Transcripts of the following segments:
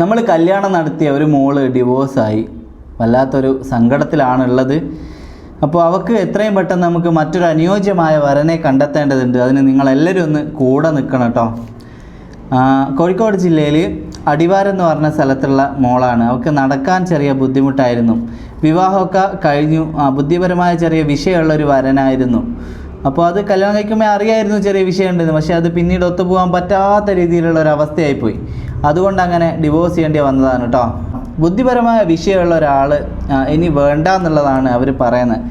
നമ്മൾ കല്യാണം നടത്തിയ ഒരു മോൾ ഡിവോഴ്സായി വല്ലാത്തൊരു സങ്കടത്തിലാണുള്ളത്. അപ്പോൾ അവൾക്ക് എത്രയും പെട്ടെന്ന് നമുക്ക് മറ്റൊരു അനുയോജ്യമായ വരനെ കണ്ടെത്തേണ്ടതുണ്ട്. അതിന് നിങ്ങളെല്ലാവരും ഒന്ന് കൂടെ നിൽക്കണം കേട്ടോ. കോഴിക്കോട് ജില്ലയിൽ അടിവാരം എന്ന് പറഞ്ഞ സ്ഥലത്തുള്ള മോളാണ്. അവൾക്ക് നടക്കാൻ ചെറിയ ബുദ്ധിമുട്ടായിരുന്നു. വിവാഹമൊക്കെ കഴിഞ്ഞു. ബുദ്ധിപരമായ ചെറിയ വിഷയമുള്ള ഒരു വരനായിരുന്നു. അപ്പോൾ അത് കല്യാണം കഴിക്കുമ്പോൾ അറിയായിരുന്നു ചെറിയ വിഷയമുണ്ടെന്ന്. പക്ഷേ അത് പിന്നീട് ഒത്തുപോകാൻ പറ്റാത്ത രീതിയിലുള്ള ഒരു അവസ്ഥയായിപ്പോയി. അതുകൊണ്ട് അങ്ങനെ ഡിവോഴ്സ് ചെയ്യേണ്ടി വന്നതാണ് കേട്ടോ ബുദ്ധിപരമായ വിഷയമുള്ള ഒരാൾ ഇനി വേണ്ട എന്നുള്ളതാണ് അവർ പറയുന്നത്.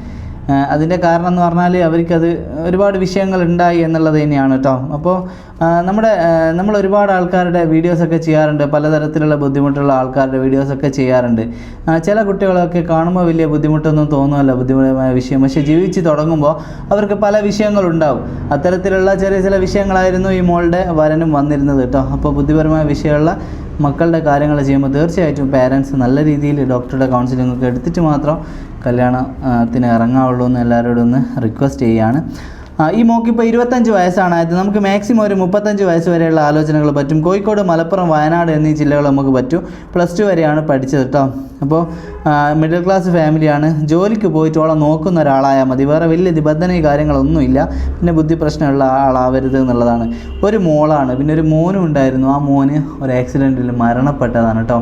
അതിന്റെ കാരണം എന്ന് പറഞ്ഞാൽ അവർക്കത് ഒരുപാട് വിഷയങ്ങൾ ഉണ്ടായി എന്നുള്ളത് തന്നെയാണ് കേട്ടോ അപ്പോൾ നമ്മുടെ നമ്മൾ ഒരുപാട് ആൾക്കാരുടെ വീഡിയോസൊക്കെ ചെയ്യാറുണ്ട്. പലതരത്തിലുള്ള ബുദ്ധിമുട്ടുള്ള ആൾക്കാരുടെ വീഡിയോസൊക്കെ ചെയ്യാറുണ്ട്. ചില കുട്ടികളൊക്കെ കാണുമ്പോൾ വലിയ ബുദ്ധിമുട്ടൊന്നും തോന്നുമല്ല ബുദ്ധിമുട്ടമായ വിഷയം. പക്ഷേ ജീവിച്ച് തുടങ്ങുമ്പോൾ അവർക്ക് പല വിഷയങ്ങളുണ്ടാവും അത്തരത്തിലുള്ള ചെറിയ ചില വിഷയങ്ങളായിരുന്നു ഈ മോളുടെ വരനും വന്നിരുന്നത് കേട്ടോ അപ്പോൾ ബുദ്ധിപരമായ വിഷയമുള്ള മക്കളുടെ കാര്യങ്ങൾ ചെയ്യുമ്പോൾ തീർച്ചയായിട്ടും പാരൻസ് നല്ല രീതിയിൽ ഡോക്ടറുടെ കൗൺസിലിംഗ് ഒക്കെ എടുത്തിട്ട് മാത്രം കല്യാണത്തിന് ഇറങ്ങാവുള്ളൂ എന്ന് എല്ലാവരോടും ഒന്ന് റിക്വസ്റ്റ് ചെയ്യുകയാണ് ഈ മോക്കിപ്പോൾ ഇരുപത്തഞ്ച് വയസ്സാണ്. അതായത് നമുക്ക് മാക്സിമം ഒരു മുപ്പത്തഞ്ച് വയസ്സ് വരെയുള്ള ആലോചനകൾ പറ്റും. കോഴിക്കോട് മലപ്പുറം വയനാട് എന്നീ ജില്ലകൾ നമുക്ക് പറ്റും. പ്ലസ് ടു വരെയാണ് പഠിച്ചത് കേട്ടോ അപ്പോൾ മിഡിൽ ക്ലാസ് ഫാമിലിയാണ് ജോലിക്ക് പോയിട്ട് ഓളെ നോക്കുന്ന ഒരാളായാൽ മതി. വേറെ വലിയ നിബന്ധന കാര്യങ്ങളൊന്നുമില്ല. പിന്നെ ബുദ്ധി പ്രശ്നമുള്ള ആളാവരുത് എന്നുള്ളതാണ്. ഒരു മോളാണ്. പിന്നെ ഒരു മോനും ഉണ്ടായിരുന്നു. ആ മോന് ഒരു ആക്സിഡന്റിൽ മരണപ്പെട്ടതാണ് കേട്ടോ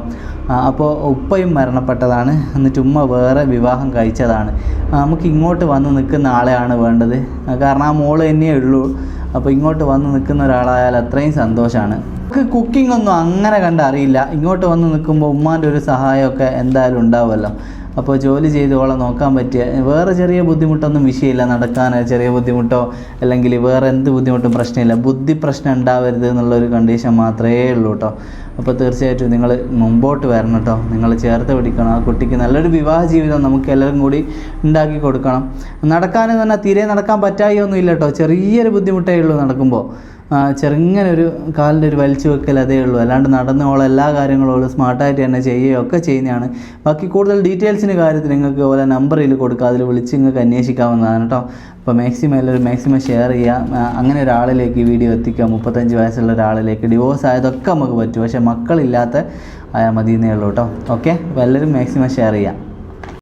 അപ്പോൾ ഉപ്പയും മരണപ്പെട്ടതാണ്. എന്നിട്ട് ഉമ്മ വേറെ വിവാഹം കഴിച്ചതാണ്. നമുക്ക് ഇങ്ങോട്ട് വന്ന് നിൽക്കുന്ന ആളെയാണ് വേണ്ടത്. കാരണം ആ മോൾ തന്നെയേ ഉള്ളൂ. അപ്പോൾ ഇങ്ങോട്ട് വന്ന് നിൽക്കുന്ന ഒരാളായാൽ അത്രയും സന്തോഷമാണ് നമുക്ക് കുക്കിംഗ് ഒന്നും അങ്ങനെ കണ്ടറിയില്ല ഇങ്ങോട്ട് വന്ന് നിൽക്കുമ്പോൾ ഉമ്മാന്റെ ഒരു സഹായമൊക്കെ എന്തായാലും ഉണ്ടാവുമല്ലോ. അപ്പോൾ ജോലി ചെയ്ത് ഓളെ നോക്കാൻ പറ്റിയ വേറെ ചെറിയ ബുദ്ധിമുട്ടൊന്നും വിഷയമില്ല നടക്കാൻ ചെറിയ ബുദ്ധിമുട്ടോ അല്ലെങ്കിൽ വേറെ എന്ത് ബുദ്ധിമുട്ടും പ്രശ്നമില്ല. ബുദ്ധി പ്രശ്നം ഉണ്ടാവരുത് എന്നുള്ളൊരു കണ്ടീഷൻ മാത്രമേ ഉള്ളൂ കേട്ടോ അപ്പോൾ തീർച്ചയായിട്ടും നിങ്ങൾ മുമ്പോട്ട് വരണം കേട്ടോ നിങ്ങൾ ചേർത്ത് പിടിക്കണം. ആ കുട്ടിക്ക് നല്ലൊരു വിവാഹ ജീവിതം നമുക്ക് എല്ലാവരും കൂടി ഉണ്ടാക്കി കൊടുക്കണം. നടക്കാൻ പറഞ്ഞാൽ തീരെ നടക്കാൻ പറ്റായി ഇല്ല കേട്ടോ ചെറിയൊരു ബുദ്ധിമുട്ടേ ഉള്ളൂ നടക്കുമ്പോൾ. ചെറുങ്ങനെ ഒരു കാലിന്റെ ഒരു വലിച്ചു വെക്കൽ അതേ ഉള്ളൂ. അല്ലാണ്ട് നടന്നോളം എല്ലാ കാര്യങ്ങളും സ്മാർട്ടായിട്ട് തന്നെ ചെയ്യുകയൊക്കെ ചെയ്യുന്നതാണ്. ബാക്കി കൂടുതൽ ഡീറ്റെയിൽസിന് കാര്യത്തിൽ നിങ്ങൾക്ക് ഓരോ നമ്പറിൽ കൊടുക്കുക അതിൽ വിളിച്ച് നിങ്ങൾക്ക് അന്വേഷിക്കാവുന്നതാണ് കേട്ടോ. അപ്പോൾ മാക്സിമം എല്ലാവരും മാക്സിമം ഷെയർ ചെയ്യുക. അങ്ങനെ ഒരാളിലേക്ക് ഈ വീഡിയോ എത്തിക്കുക. മുപ്പത്തഞ്ച് വയസ്സുള്ള ഒരാളിലേക്ക് ഡിവോഴ്സ് ആയതൊക്കെ നമുക്ക് പറ്റും. പക്ഷേ മക്കളില്ലാത്ത മതി എന്നേ ഉള്ളൂ കേട്ടോ. ഓക്കെ? അപ്പോൾ എല്ലാവരും മാക്സിമം ഷെയർ ചെയ്യാം